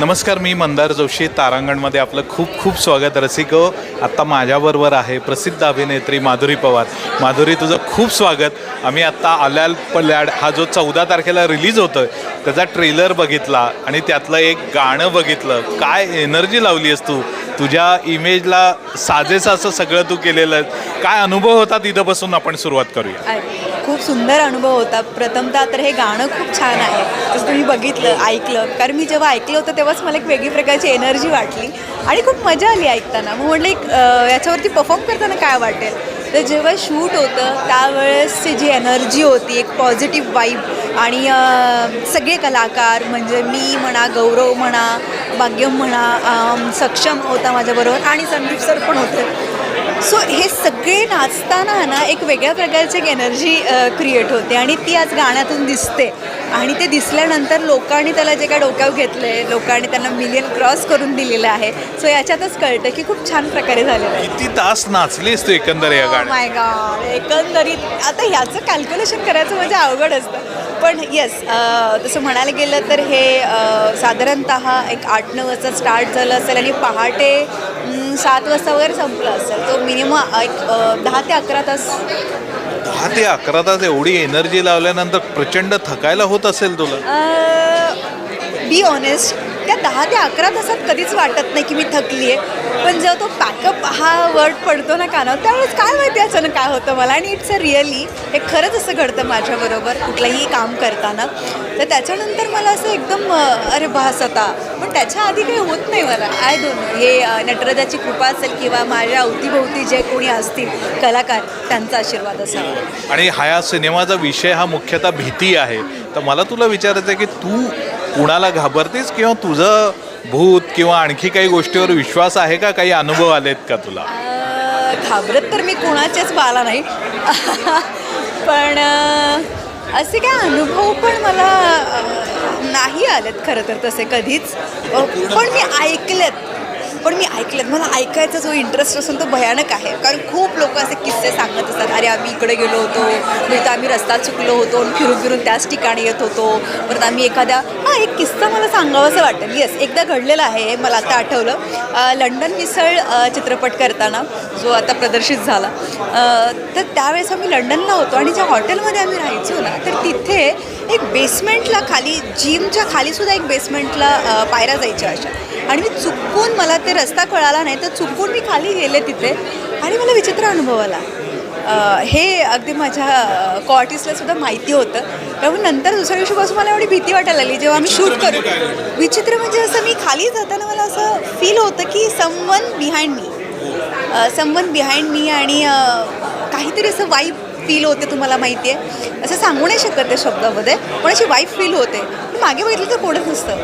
नमस्कार मी मंदार जोशी तारांगणमध्ये आपलं खूप खूप स्वागत. रसिको आत्ता माझ्याबरोबर आहे प्रसिद्ध अभिनेत्री माधुरी पवार. माधुरी तुझं खूप स्वागत. आम्ही आत्ता आल्याल पल्याड हा जो चौदा तारखेला रिलीज होतो आहे त्याचा ट्रेलर बघितला आणि त्यातलं एक गाणं बघितलं. काय एनर्जी लावली आहेस तू? तुझ्या इमेजला साजेसं असं सगळं तू केलेलं आहे. काय अनुभव होता तिथं बसून आपण सुरुवात करूया? खूप सुंदर अनुभव होता. प्रथमतः तर हे गाणं खूप छान आहे. जसं तुम्ही बघितलं ऐकलं. कारण मी जेव्हा ऐकलं होतं तेव्हाच मला एक वेगळी प्रकारची एनर्जी वाटली. आणि खूप मजा आली ऐकताना. मग म्हटलं एक याच्यावरती परफॉर्म करताना काय वाटेल? तर जेव्हा शूट होतं त्यावेळेसची जी एनर्जी होती एक पॉझिटिव्ह वाईब आणि सगळे कलाकार म्हणजे मी म्हणा गौरव म्हणा भाग्यम म्हणा सक्षम होता माझ्याबरोबर. आणि संदीप सर पण होते. सो हे सगळे नाचताना ना एक वेगळ्या प्रकारची एक एनर्जी क्रिएट होते आणि ती आज गाण्यातून दिसते. आणि ते दिसल्यानंतर लोकांनी त्याला जे काय डोक्यावर घेतलं आहे लोकांनी त्यांना मिलियन क्रॉस करून दिलेलं आहे. सो याच्यातच कळतं की खूप छान प्रकारे झालेलं आहे. किती तास नाचलीस तू एकंदर या गाण्यात? माय गॉड एकंदरीत आता ह्याचं कॅल्क्युलेशन करायचं म्हणजे अवघड असतं. पण येस तसं म्हणायला गेलं तर हे अ, साधारणतः एक आठ नऊ वाजता स्टार्ट झालं असेल आणि पहाटे अं, सात वाजता वगैरे संपलं असेल. तो मिनिमम एक अ, दहा ते अकरा तास दहा ते अकरा तास एवढी एनर्जी लावल्यानंतर प्रचंड थकायला होत असेल तुला? बी ऑनेस्ट दहा ते अकरा तासात कधीच वाटत नाही की मी थकली आहे पण जेव्हा तो पॅकअप हा वर्ड पडतो ना कानावर त्यावेळेस काय माहिती अचानक काय होतं मला? आणि इट्स अ रिअली हे खरंच असं घडतं माझ्याबरोबर कुठलंही काम करताना. तर त्याच्यानंतर मला असं एकदम अरे भास आता. पण त्याच्या आधी काही होत नाही मला. आय दोन हे नटराजाची कृपा असेल किंवा माझ्या अवतीभोवती जे कोणी असतील कलाकार त्यांचा आशीर्वाद असावा. आणि हा या सिनेमाचा विषय हा मुख्यतः भीती आहे. तर मला तुला विचारायचं आहे की तू कुणाला घाबरतेस किंवा तुझं भूत किंवा आणखी काही गोष्टीवर विश्वास आहे का? काही अनुभव आलेत का तुला? घाबरत तर मी कुणाचेच बाला नाही. पण असे काय अनुभव पण मला नाही आलेत खरं तर तसे कधीच. पण मी ऐकलेत. पण मी ऐकलं मला ऐकायचा जो इंटरेस्ट असून तो भयानक आहे. कारण खूप लोक असे किस्से सांगत असतात. अरे आम्ही इकडे गेलो होतो. नाही आम्ही रस्ता चुकलो होतो आणि फिरून फिरून त्याच ठिकाणी येत होतो. परत आम्ही एखाद्या हां एक किस्सा मला सांगावासं वाटेल येस एकदा घडलेलं आहे. मला आता आठवलं. लंडन मिसळ चित्रपट करताना जो आता प्रदर्शित झाला. तर त्यावेळेस आम्ही लंडनला होतो आणि ज्या हॉटेलमध्ये आम्ही राहायचो ना तर तिथे एक बेसमेंटला खाली जिमच्या खालीसुद्धा एक बेसमेंटला पायऱ्या जायच्या अशा. आणि मी चुकून मला ते रस्ता कळाला नाही तर चुकून मी खाली गेले तिथे. आणि मला विचित्र अनुभव आला. हे अगदी माझ्या कॉर्टिसला सुद्धा माहिती होतं. त्यामुळे नंतर दुसऱ्या दिवशीपासून मला एवढी भीती वाटायला लागली. जेव्हा आम्ही शूट करू विचित्र म्हणजे असं मी खाली जाताना मला असं फील होतं की someone behind me someone behind me आणि काहीतरी असं वाईब फील होते तुम्हाला माहिती आहे असं सांगू नाही शकत त्या शब्दामध्ये पण अशी वाईब फील होते. मागे बघितलं तर कोणच नसतं.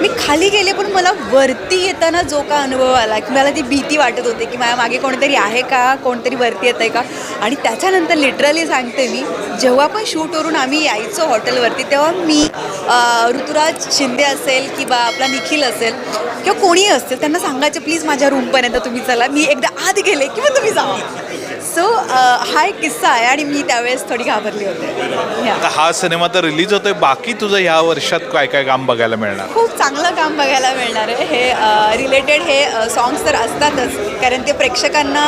मी खाली गेले पण मला वरती येताना जो का अनुभव आला की मला ती भीती वाटत होती की माझ्या मागे कोणतरी आहे का? कोणतरी वरती येत आहे का? आणि त्याच्यानंतर लिटरली सांगते मी जेव्हा पण शूटवरून आम्ही यायचो हॉटेलवरती तेव्हा मी ऋतुराज शिंदे असेल किंवा आपला निखिल असेल किंवा कोणीही असेल त्यांना सांगायचं प्लीज माझ्या रूमपर्यंत तुम्ही चला. मी एकदा आत गेले किंवा तुम्ही जावा. सो हा एक किस्सा आहे आणि मी त्यावेळेस थोडी घाबरली होते. आता हा सिनेमा तर रिलीज होतोय. बाकी तुझं ह्या वर्षात काय काय काम बघायला मिळणार? खूप चांगलं काम बघायला मिळणार आहे. हे रिलेटेड हे सॉंग्स तर असतातच. कारण ते प्रेक्षकांना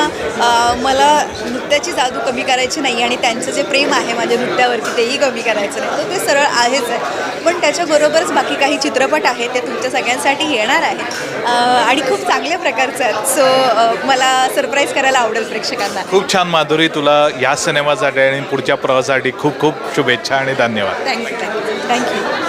मला नृत्याची जादू कमी करायची नाही आणि त्यांचं जे प्रेम आहे माझ्या नृत्यावरती तेही कमी करायचं नाही. तर ते सरळ आहेच आहे. पण त्याच्याबरोबरच बाकी काही चित्रपट आहेत ते तुमच्या सगळ्यांसाठी येणार आहेत. आणि खूप चांगल्या प्रकारचे आहेत. सो मला सरप्राईज करायला आवडेल प्रेक्षकांना. खूप छान माधुरी तुला या सिनेमासाठी आणि पुढच्या प्रवासासाठी खूप खूप शुभेच्छा आणि धन्यवाद. Thank you thank you thank you